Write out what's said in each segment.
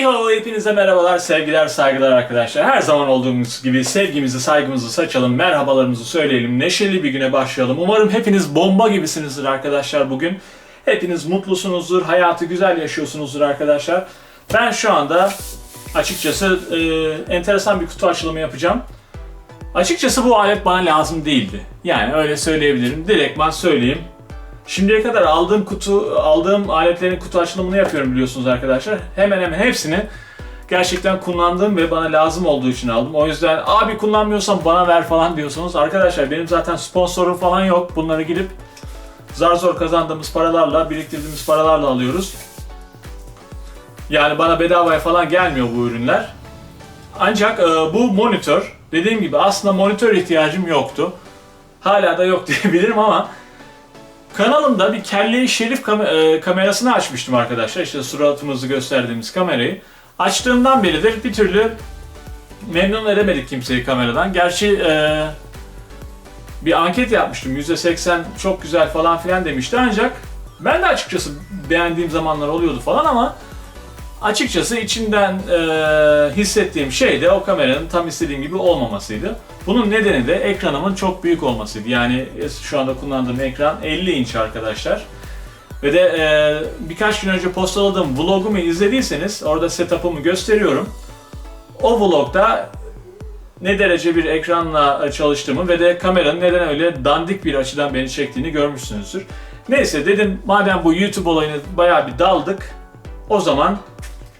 Hiho hepinize merhabalar, sevgiler, saygılar arkadaşlar. Her zaman olduğumuz gibi sevgimizi, saygımızı saçalım, merhabalarımızı söyleyelim, neşeli bir güne başlayalım. Umarım hepiniz bomba gibisinizdir arkadaşlar bugün. Hepiniz mutlusunuzdur, hayatı güzel yaşıyorsunuzdur arkadaşlar. Ben şu anda açıkçası e, enteresan bir kutu açılımı yapacağım. Açıkçası bu alet bana lazım değildi. Yani öyle söyleyebilirim. Direktman söyleyeyim. Şimdiye kadar aldığım kutu, aldığım aletlerin kutu açılımını yapıyorum biliyorsunuz arkadaşlar. Hemen hemen hepsini gerçekten kullandığım ve bana lazım olduğu için aldım. O yüzden abi kullanmıyorsan bana ver falan diyorsunuz. Arkadaşlar benim zaten sponsorum falan yok. Bunları gidip zar zor kazandığımız paralarla, biriktirdiğimiz paralarla alıyoruz. Yani bana bedavaya falan gelmiyor bu ürünler. Ancak e, bu monitör, dediğim gibi aslında monitör ihtiyacım yoktu. Hala da yok diyebilirim ama Kanalımda bir kelleyi şerif kam- e, kamerasını açmıştım arkadaşlar. İşte suratımızı gösterdiğimiz kamerayı. Açtığımdan beridir bir türlü memnun edemedik kimseyi kameradan. Gerçi e, bir anket yapmıştım. %80 çok güzel falan filan demişti ancak ben de açıkçası beğendiğim zamanlar oluyordu falan ama açıkçası içinden e, hissettiğim şey de o kameranın tam istediğim gibi olmamasıydı. Bunun nedeni de ekranımın çok büyük olmasıydı. Yani şu anda kullandığım ekran 50 inç arkadaşlar. Ve de e, birkaç gün önce postaladığım vlogumu izlediyseniz orada setup'ımı gösteriyorum. O vlogda ne derece bir ekranla çalıştığımı ve de kameranın neden öyle dandik bir açıdan beni çektiğini görmüşsünüzdür. Neyse dedim madem bu YouTube olayını bayağı bir daldık o zaman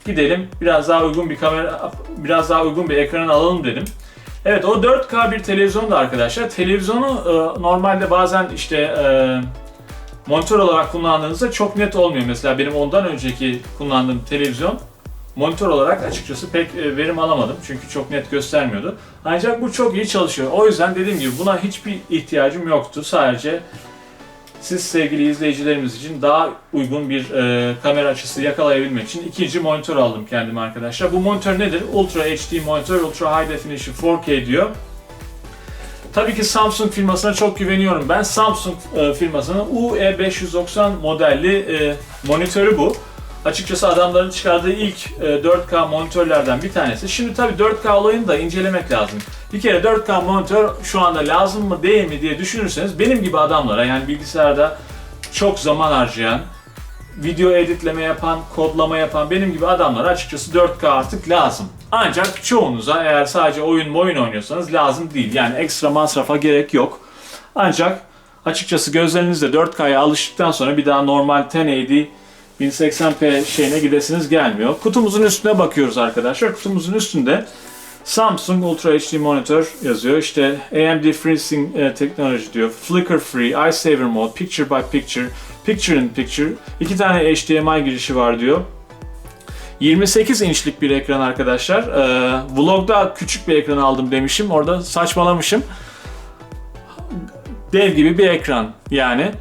gidelim biraz daha uygun bir kamera biraz daha uygun bir ekran alalım dedim. Evet o 4K bir televizyon da arkadaşlar. Televizyonu e, normalde bazen işte e, monitör olarak kullandığınızda çok net olmuyor. Mesela benim ondan önceki kullandığım televizyon monitör olarak açıkçası pek e, verim alamadım. Çünkü çok net göstermiyordu. Ancak bu çok iyi çalışıyor. O yüzden dediğim gibi buna hiçbir ihtiyacım yoktu. Sadece siz sevgili izleyicilerimiz için daha uygun bir e, kamera açısı yakalayabilmek için ikinci monitör aldım kendime arkadaşlar. Bu monitör nedir? Ultra HD monitör, Ultra High Definition 4K diyor. Tabii ki Samsung firmasına çok güveniyorum. Ben Samsung e, firmasının UE590 modelli e, monitörü bu. Açıkçası adamların çıkardığı ilk e, 4K monitörlerden bir tanesi. Şimdi tabii 4K olayını da incelemek lazım. Bir kere 4K monitör şu anda lazım mı değil mi diye düşünürseniz benim gibi adamlara yani bilgisayarda çok zaman harcayan, video editleme yapan, kodlama yapan benim gibi adamlara açıkçası 4K artık lazım. Ancak çoğunuza eğer sadece oyun oyun oynuyorsanız lazım değil. Yani ekstra masrafa gerek yok. Ancak açıkçası gözlerinizde 4K'ya alıştıktan sonra bir daha normal 1080 1080p şeyine gidesiniz gelmiyor. Kutumuzun üstüne bakıyoruz arkadaşlar. Kutumuzun üstünde Samsung Ultra HD Monitor yazıyor. İşte AMD FreeSync e, Technology diyor. Flicker Free, Eye Saver Mode, Picture by Picture, Picture in Picture. İki tane HDMI girişi var diyor. 28 inçlik bir ekran arkadaşlar. Ee, vlogda küçük bir ekran aldım demişim. Orada saçmalamışım. Dev gibi bir ekran yani.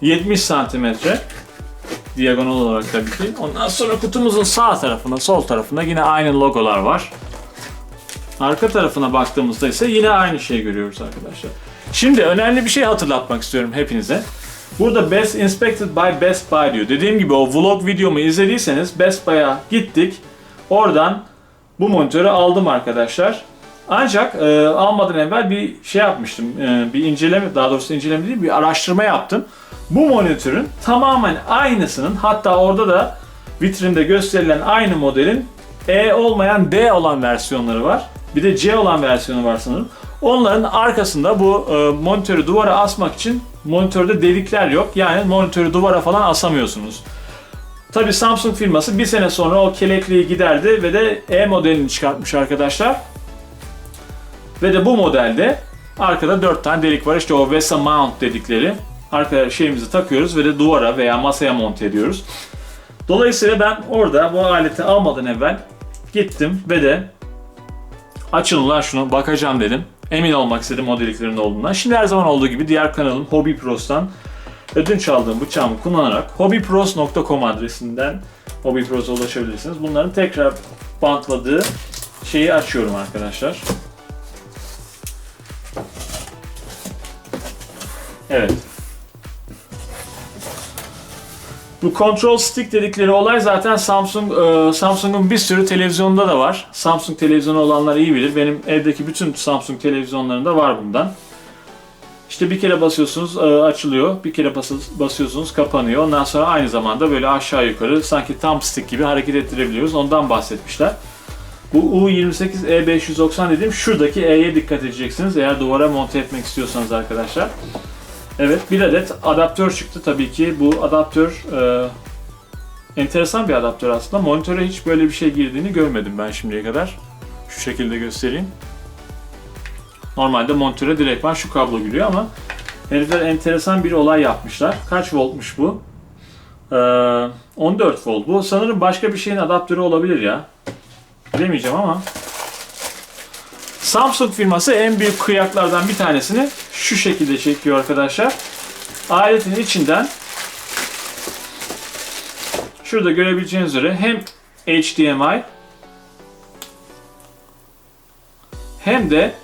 70 santimetre. Diagonal olarak tabii ki. Ondan sonra kutumuzun sağ tarafında, sol tarafında yine aynı logolar var. Arka tarafına baktığımızda ise yine aynı şeyi görüyoruz arkadaşlar. Şimdi önemli bir şey hatırlatmak istiyorum hepinize. Burada Best Inspected by Best Buy diyor. Dediğim gibi o vlog videomu izlediyseniz Best Buy'a gittik. Oradan bu monitörü aldım arkadaşlar. Ancak e, almadan evvel bir şey yapmıştım. E, bir inceleme, daha doğrusu inceleme değil bir araştırma yaptım. Bu monitörün tamamen aynısının hatta orada da vitrinde gösterilen aynı modelin E olmayan D olan versiyonları var. Bir de C olan versiyonu var sanırım. Onların arkasında bu e, monitörü duvara asmak için monitörde delikler yok. Yani monitörü duvara falan asamıyorsunuz. Tabi Samsung firması bir sene sonra o kelekliği giderdi ve de E modelini çıkartmış arkadaşlar. Ve de bu modelde arkada 4 tane delik var. İşte o VESA mount dedikleri. Arka şeyimizi takıyoruz ve de duvara veya masaya monte ediyoruz. Dolayısıyla ben orada bu aleti almadan evvel gittim ve de açın lan şunu bakacağım dedim. Emin olmak istedim o deliklerin olduğundan. Şimdi her zaman olduğu gibi diğer kanalım Hobby Pros'tan ödünç aldığım bıçağımı kullanarak hobbypros.com adresinden Hobby Pros'a ulaşabilirsiniz. Bunların tekrar bantladığı şeyi açıyorum arkadaşlar. Evet. Bu control stick dedikleri olay zaten Samsung e, Samsung'un bir sürü televizyonda da var. Samsung televizyonu olanlar iyi bilir. Benim evdeki bütün Samsung televizyonlarında var bundan. İşte bir kere basıyorsunuz e, açılıyor, bir kere bas- basıyorsunuz kapanıyor. Ondan sonra aynı zamanda böyle aşağı yukarı sanki tam stick gibi hareket ettirebiliyoruz. Ondan bahsetmişler. Bu U28E590 dediğim şuradaki E'ye dikkat edeceksiniz eğer duvara monte etmek istiyorsanız arkadaşlar. Evet bir adet adaptör çıktı tabii ki. Bu adaptör e, enteresan bir adaptör aslında. Monitöre hiç böyle bir şey girdiğini görmedim ben şimdiye kadar. Şu şekilde göstereyim. Normalde monitöre direktman şu kablo giriyor ama herifler enteresan bir olay yapmışlar. Kaç voltmuş bu? Ee, 14 volt. Bu sanırım başka bir şeyin adaptörü olabilir ya. Bilemeyeceğim ama. Samsung firması en büyük kıyaklardan bir tanesini şu şekilde çekiyor arkadaşlar. Aletin içinden şurada görebileceğiniz üzere hem HDMI hem de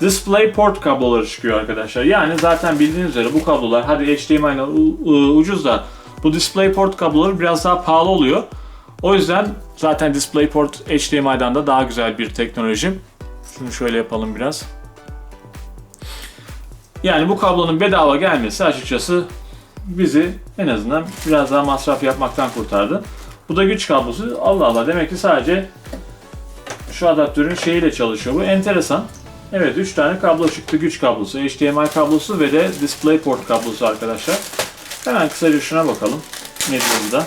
DisplayPort kabloları çıkıyor arkadaşlar. Yani zaten bildiğiniz üzere bu kablolar hadi HDMI u- ucuz da bu DisplayPort kabloları biraz daha pahalı oluyor. O yüzden zaten DisplayPort HDMI'dan da daha güzel bir teknoloji. Şunu şöyle yapalım biraz. Yani bu kablonun bedava gelmesi açıkçası bizi en azından biraz daha masraf yapmaktan kurtardı. Bu da güç kablosu. Allah Allah demek ki sadece şu adaptörün şeyiyle çalışıyor. Bu enteresan. Evet 3 tane kablo çıktı. Güç kablosu, HDMI kablosu ve de DisplayPort kablosu arkadaşlar. Hemen kısaca şuna bakalım. Ne diyor burada?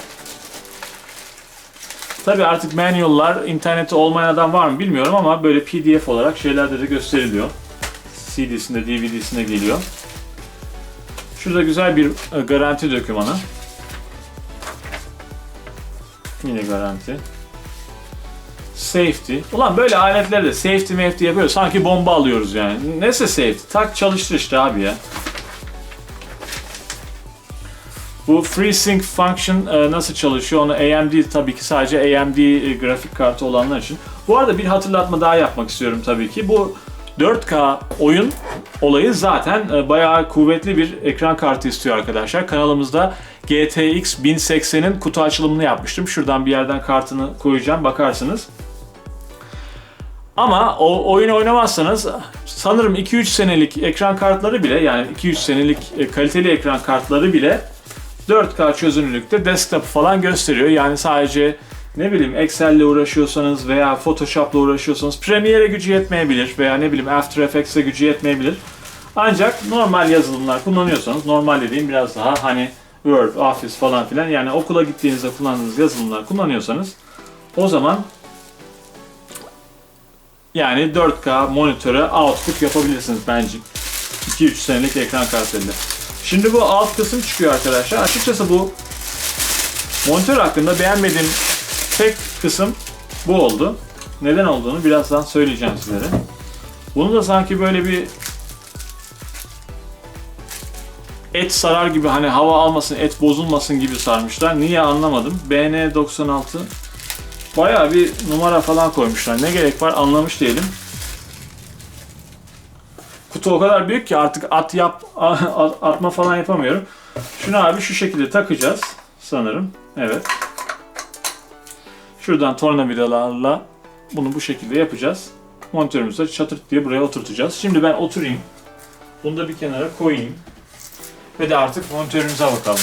Tabi artık manual'lar internette olmayan adam var mı bilmiyorum ama böyle PDF olarak şeylerde de gösteriliyor. CD'sinde, DVD'sinde geliyor. Şurada güzel bir e, garanti dokümanı. Yine garanti. Safety. Ulan böyle aletlerde safety mafety yapıyor. Sanki bomba alıyoruz yani. Neyse safety? Tak çalıştır işte abi ya. Bu FreeSync function e, nasıl çalışıyor onu AMD tabii ki sadece AMD e, grafik kartı olanlar için. Bu arada bir hatırlatma daha yapmak istiyorum tabii ki. Bu 4K oyun olayı zaten e, bayağı kuvvetli bir ekran kartı istiyor arkadaşlar. Kanalımızda GTX 1080'in kutu açılımını yapmıştım. Şuradan bir yerden kartını koyacağım bakarsınız. Ama o oyun oynamazsanız sanırım 2-3 senelik ekran kartları bile yani 2-3 senelik kaliteli ekran kartları bile 4K çözünürlükte desktop falan gösteriyor. Yani sadece ne bileyim Excel'le uğraşıyorsanız veya Photoshop'la uğraşıyorsanız Premiere gücü yetmeyebilir veya ne bileyim After Effects'e gücü yetmeyebilir. Ancak normal yazılımlar kullanıyorsanız normal dediğim biraz daha hani Word, Office falan filan yani okula gittiğinizde kullandığınız yazılımlar kullanıyorsanız o zaman yani 4K monitöre output yapabilirsiniz bence. 2-3 senelik ekran kartıyla. Şimdi bu alt kısım çıkıyor arkadaşlar. Açıkçası bu monitör hakkında beğenmediğim tek kısım bu oldu. Neden olduğunu birazdan söyleyeceğim sizlere. Bunu da sanki böyle bir et sarar gibi hani hava almasın, et bozulmasın gibi sarmışlar. Niye anlamadım. BN96 bayağı bir numara falan koymuşlar. Ne gerek var anlamış değilim. Kutu o kadar büyük ki artık at yap at- atma falan yapamıyorum. Şunu abi şu şekilde takacağız sanırım. Evet. Şuradan tornavidalarla bunu bu şekilde yapacağız. Monitörümüzde çatırt diye buraya oturtacağız. Şimdi ben oturayım. Bunu da bir kenara koyayım. Ve de artık monitörümüze bakalım.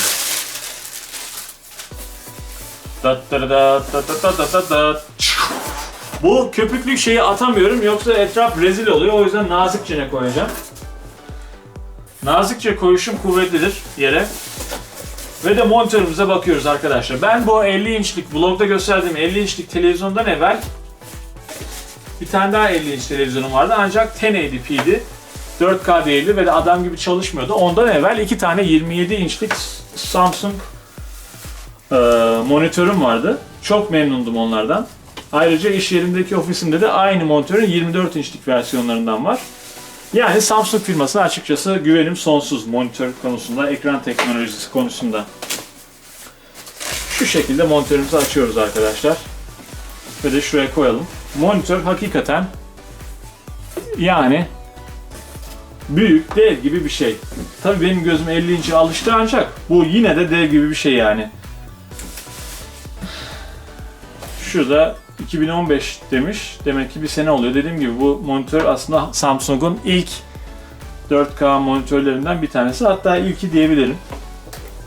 Bu köpüklü şeyi atamıyorum yoksa etraf rezil oluyor. O yüzden nazikçe ne koyacağım. Nazikçe koyuşum kuvvetlidir yere. Ve de monitörümüze bakıyoruz arkadaşlar. Ben bu 50 inçlik, vlogda gösterdiğim 50 inçlik televizyondan evvel bir tane daha 50 inç televizyonum vardı ancak 1080p'di. 4K değildi ve de adam gibi çalışmıyordu. Ondan evvel iki tane 27 inçlik Samsung e, monitörüm vardı. Çok memnundum onlardan. Ayrıca iş yerindeki ofisimde de aynı monitörün 24 inçlik versiyonlarından var. Yani Samsung firmasına açıkçası güvenim sonsuz monitör konusunda, ekran teknolojisi konusunda. Şu şekilde monitörümüzü açıyoruz arkadaşlar. Ve de şuraya koyalım. Monitör hakikaten yani büyük, dev gibi bir şey. Tabii benim gözüm 50 inçe alıştı ancak bu yine de dev gibi bir şey yani. Şurada 2015 demiş. Demek ki bir sene oluyor. Dediğim gibi bu monitör aslında Samsung'un ilk 4K monitörlerinden bir tanesi. Hatta ilki diyebilirim.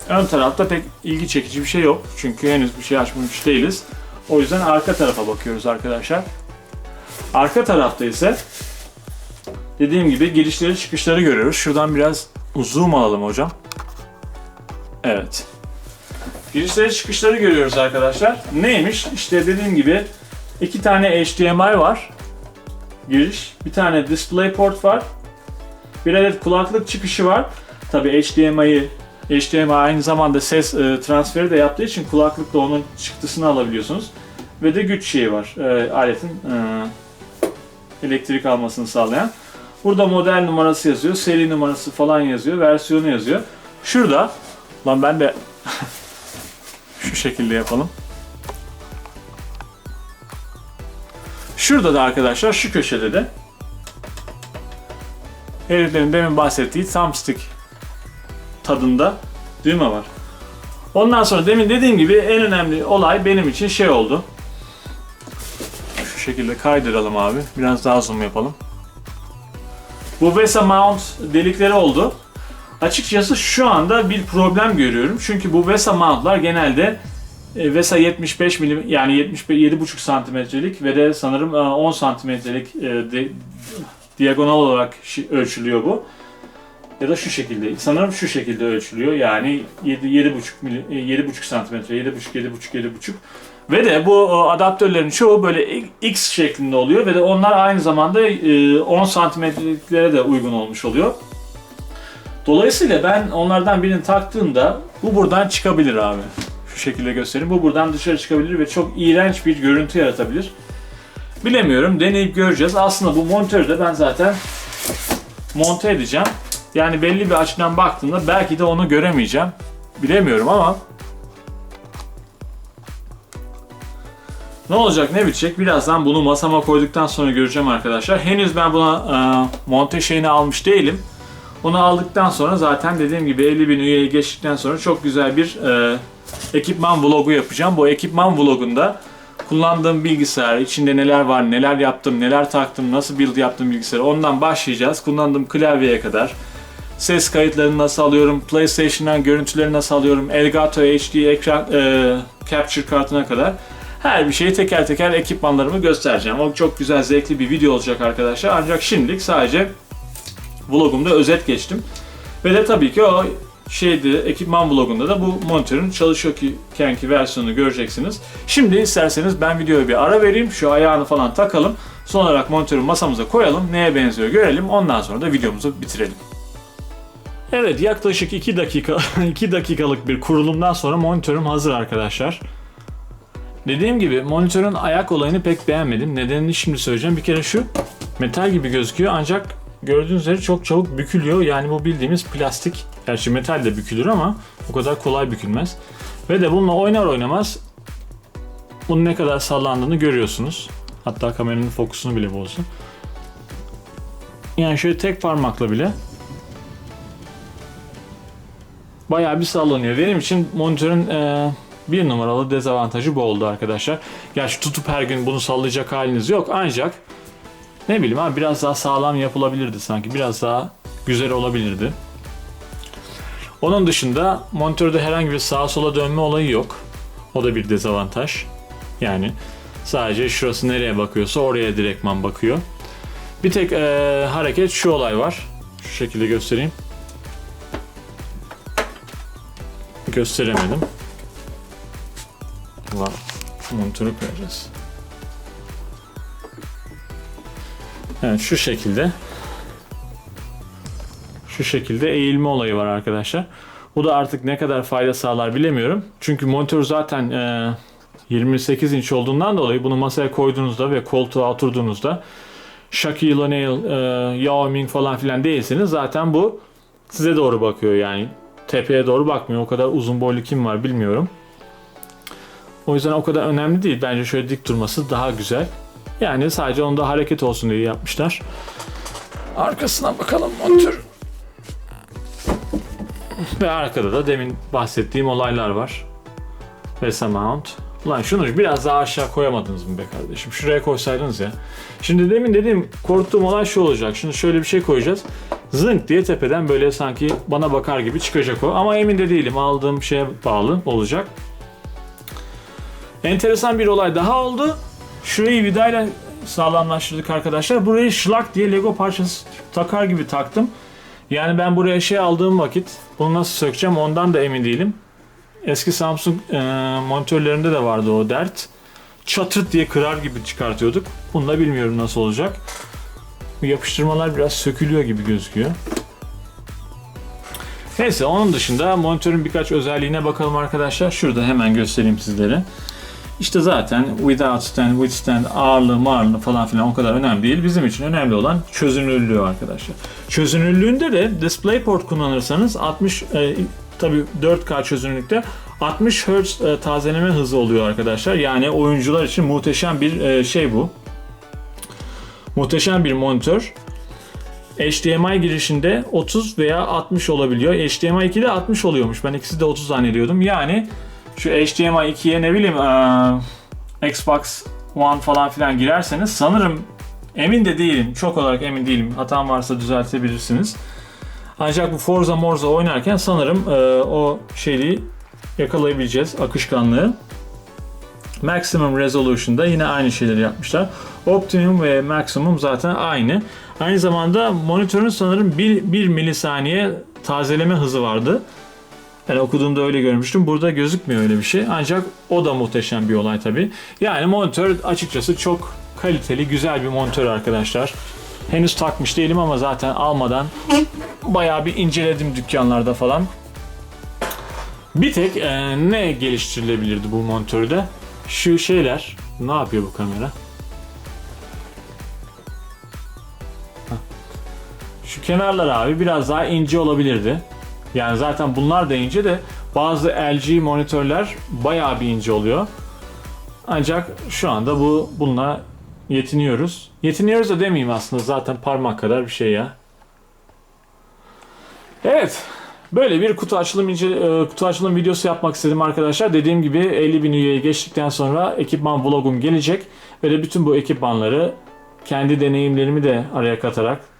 Ön tarafta pek ilgi çekici bir şey yok. Çünkü henüz bir şey açmamış değiliz. O yüzden arka tarafa bakıyoruz arkadaşlar. Arka tarafta ise dediğim gibi girişleri çıkışları görüyoruz. Şuradan biraz zoom alalım hocam. Evet. Girişleri çıkışları görüyoruz arkadaşlar. Neymiş? İşte dediğim gibi iki tane HDMI var. Giriş. Bir tane DisplayPort var. Bir adet kulaklık çıkışı var. Tabi HDMI'yi HDMI aynı zamanda ses e, transferi de yaptığı için kulaklıkla onun çıktısını alabiliyorsunuz. Ve de güç şeyi var. E, aletin e, elektrik almasını sağlayan. Burada model numarası yazıyor, seri numarası falan yazıyor, versiyonu yazıyor. Şurada, lan ben de şu şekilde yapalım. Şurada da arkadaşlar şu köşede de heriflerin demin bahsettiği thumbstick tadında düğme var. Ondan sonra demin dediğim gibi en önemli olay benim için şey oldu. Şu şekilde kaydıralım abi. Biraz daha zoom yapalım. Bu VESA mount delikleri oldu. Açıkçası şu anda bir problem görüyorum. Çünkü bu VESA mountlar genelde e, VESA 75 milim yani 75 7,5 santimetrelik ve de sanırım e, 10 santimetrelik e, de- diagonal olarak ölçülüyor bu. Ya da şu şekilde. Sanırım şu şekilde ölçülüyor. Yani 7 7,5 mili- e, 7,5 santimetre, 7,5 7,5 7,5. Ve de bu e, adaptörlerin çoğu böyle X şeklinde oluyor ve de onlar aynı zamanda e, 10 santimetreliklere de uygun olmuş oluyor. Dolayısıyla ben onlardan birini taktığımda bu buradan çıkabilir abi. Şu şekilde göstereyim. Bu buradan dışarı çıkabilir ve çok iğrenç bir görüntü yaratabilir. Bilemiyorum. Deneyip göreceğiz. Aslında bu monitörü de ben zaten monte edeceğim. Yani belli bir açıdan baktığımda belki de onu göremeyeceğim. Bilemiyorum ama ne olacak ne bitecek birazdan bunu masama koyduktan sonra göreceğim arkadaşlar. Henüz ben buna e, monte şeyini almış değilim. Onu aldıktan sonra zaten dediğim gibi 50 bin üyeye geçtikten sonra çok güzel bir e, ekipman vlogu yapacağım. Bu ekipman vlogunda kullandığım bilgisayar, içinde neler var, neler yaptım, neler taktım, nasıl build yaptım bilgisayarı ondan başlayacağız. Kullandığım klavyeye kadar. Ses kayıtlarını nasıl alıyorum, PlayStation'dan görüntüleri nasıl alıyorum, Elgato HD ekran e, capture kartına kadar her bir şeyi teker teker ekipmanlarımı göstereceğim. O çok güzel, zevkli bir video olacak arkadaşlar. Ancak şimdilik sadece vlogumda özet geçtim. Ve de tabii ki o şeydi ekipman vlogunda da bu monitörün çalışıyorken ki versiyonunu göreceksiniz. Şimdi isterseniz ben videoya bir ara vereyim. Şu ayağını falan takalım. Son olarak monitörü masamıza koyalım. Neye benziyor görelim. Ondan sonra da videomuzu bitirelim. Evet yaklaşık 2 dakika 2 dakikalık bir kurulumdan sonra monitörüm hazır arkadaşlar. Dediğim gibi monitörün ayak olayını pek beğenmedim. Nedenini şimdi söyleyeceğim. Bir kere şu metal gibi gözüküyor ancak gördüğünüz üzere çok çabuk bükülüyor. Yani bu bildiğimiz plastik. Gerçi metal de bükülür ama o kadar kolay bükülmez. Ve de bununla oynar oynamaz bunun ne kadar sallandığını görüyorsunuz. Hatta kameranın fokusunu bile bozdu. Yani şöyle tek parmakla bile bayağı bir sallanıyor. Benim için monitörün e, bir numaralı dezavantajı bu oldu arkadaşlar. Gerçi tutup her gün bunu sallayacak haliniz yok ancak ne bileyim abi biraz daha sağlam yapılabilirdi sanki. Biraz daha güzel olabilirdi. Onun dışında monitörde herhangi bir sağa sola dönme olayı yok. O da bir dezavantaj. Yani sadece şurası nereye bakıyorsa oraya direktman bakıyor. Bir tek eee, hareket şu olay var. Şu şekilde göstereyim. Gösteremedim. Ulan monitörü koyacağız. Evet şu şekilde. Şu şekilde eğilme olayı var arkadaşlar. Bu da artık ne kadar fayda sağlar bilemiyorum. Çünkü monitör zaten e, 28 inç olduğundan dolayı bunu masaya koyduğunuzda ve koltuğa oturduğunuzda Shaquille O'Neal, e, Yao Ming falan filan değilseniz zaten bu size doğru bakıyor yani. Tepeye doğru bakmıyor. O kadar uzun boylu kim var bilmiyorum. O yüzden o kadar önemli değil. Bence şöyle dik durması daha güzel. Yani sadece onda hareket olsun diye yapmışlar. Arkasına bakalım monitör. Ve arkada da demin bahsettiğim olaylar var. Vesa mount. Ulan şunu biraz daha aşağı koyamadınız mı be kardeşim? Şuraya koysaydınız ya. Şimdi demin dediğim korktuğum olay şu olacak. Şimdi şöyle bir şey koyacağız. Zınk diye tepeden böyle sanki bana bakar gibi çıkacak o. Ama emin de değilim. Aldığım şeye bağlı olacak. Enteresan bir olay daha oldu. Şurayı vidayla sağlamlaştırdık arkadaşlar. Burayı şlak diye Lego parçası takar gibi taktım. Yani ben buraya şey aldığım vakit bunu nasıl sökeceğim ondan da emin değilim. Eski Samsung e, monitörlerinde de vardı o dert. Çatırt diye kırar gibi çıkartıyorduk. Bunu da bilmiyorum nasıl olacak. Bu yapıştırmalar biraz sökülüyor gibi gözüküyor. Neyse onun dışında monitörün birkaç özelliğine bakalım arkadaşlar. Şurada hemen göstereyim sizlere. İşte zaten without stand, with stand, ağırlığı, mağırlığı falan filan o kadar önemli değil. Bizim için önemli olan çözünürlüğü arkadaşlar. Çözünürlüğünde de DisplayPort kullanırsanız 60 e, tabi 4K çözünürlükte 60 Hz e, tazeleme hızı oluyor arkadaşlar. Yani oyuncular için muhteşem bir e, şey bu. Muhteşem bir monitör. HDMI girişinde 30 veya 60 olabiliyor. HDMI 2'de 60 oluyormuş. Ben ikisi de 30 zannediyordum. Yani şu HDMI 2'ye ne bileyim eee, Xbox One falan filan girerseniz sanırım emin de değilim. Çok olarak emin değilim. Hatam varsa düzeltebilirsiniz. Ancak bu Forza Morza oynarken sanırım eee, o şeyi yakalayabileceğiz. Akışkanlığı. Maximum Resolution'da yine aynı şeyleri yapmışlar. Optimum ve Maximum zaten aynı. Aynı zamanda monitörün sanırım 1, 1 milisaniye tazeleme hızı vardı. Yani okuduğumda öyle görmüştüm. Burada gözükmüyor öyle bir şey. Ancak o da muhteşem bir olay tabii. Yani monitör açıkçası çok kaliteli, güzel bir monitör arkadaşlar. Henüz takmış değilim ama zaten almadan bayağı bir inceledim dükkanlarda falan. Bir tek e, ne geliştirilebilirdi bu monitörde? Şu şeyler. Ne yapıyor bu kamera? Şu kenarlar abi biraz daha ince olabilirdi. Yani zaten bunlar da ince de bazı LG monitörler bayağı bir ince oluyor. Ancak şu anda bu bununla yetiniyoruz. Yetiniyoruz da demeyeyim aslında zaten parmak kadar bir şey ya. Evet. Böyle bir kutu açılım ince, e, kutu açılım videosu yapmak istedim arkadaşlar. Dediğim gibi 50 bin üyeyi geçtikten sonra ekipman vlogum gelecek ve de bütün bu ekipmanları kendi deneyimlerimi de araya katarak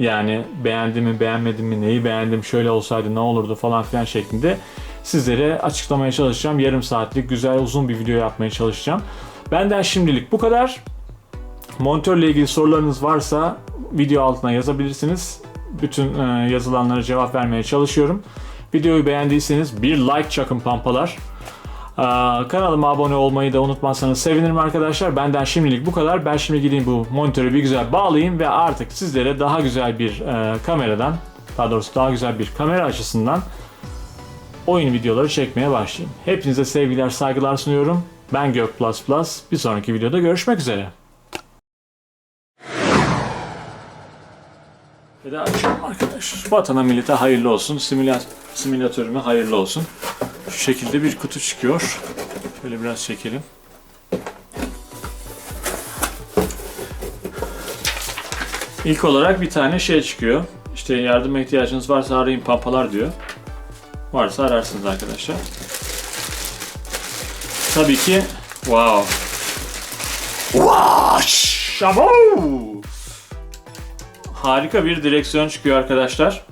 yani beğendim mi beğenmedim mi neyi beğendim şöyle olsaydı ne olurdu falan filan şeklinde sizlere açıklamaya çalışacağım. Yarım saatlik güzel uzun bir video yapmaya çalışacağım. Benden şimdilik bu kadar. Monitörle ilgili sorularınız varsa video altına yazabilirsiniz. Bütün e, yazılanlara cevap vermeye çalışıyorum. Videoyu beğendiyseniz bir like çakın pampalar. Kanalıma abone olmayı da unutmazsanız sevinirim arkadaşlar. Benden şimdilik bu kadar. Ben şimdi gideyim bu monitörü bir güzel bağlayayım ve artık sizlere daha güzel bir e, kameradan, daha doğrusu daha güzel bir kamera açısından oyun videoları çekmeye başlayayım. Hepinize sevgiler, saygılar sunuyorum. Ben Gök Plus Plus. Bir sonraki videoda görüşmek üzere. Ve de açıyorum arkadaşlar. Vatana millete hayırlı olsun. Simülat simülatörüme hayırlı olsun. Şu şekilde bir kutu çıkıyor. Şöyle biraz çekelim. İlk olarak bir tane şey çıkıyor. İşte yardıma ihtiyacınız varsa arayın pampalar diyor. Varsa ararsınız arkadaşlar. Tabii ki wow. Wow! Harika bir direksiyon çıkıyor arkadaşlar.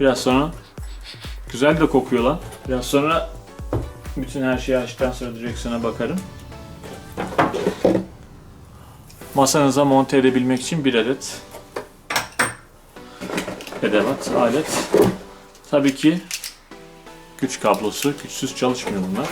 Biraz sonra güzel de kokuyor lan. Biraz sonra bütün her şeyi açtıktan sonra direksiyona bakarım. Masanıza monte edebilmek için bir adet edevat, alet. Tabii ki güç kablosu. Güçsüz çalışmıyor bunlar.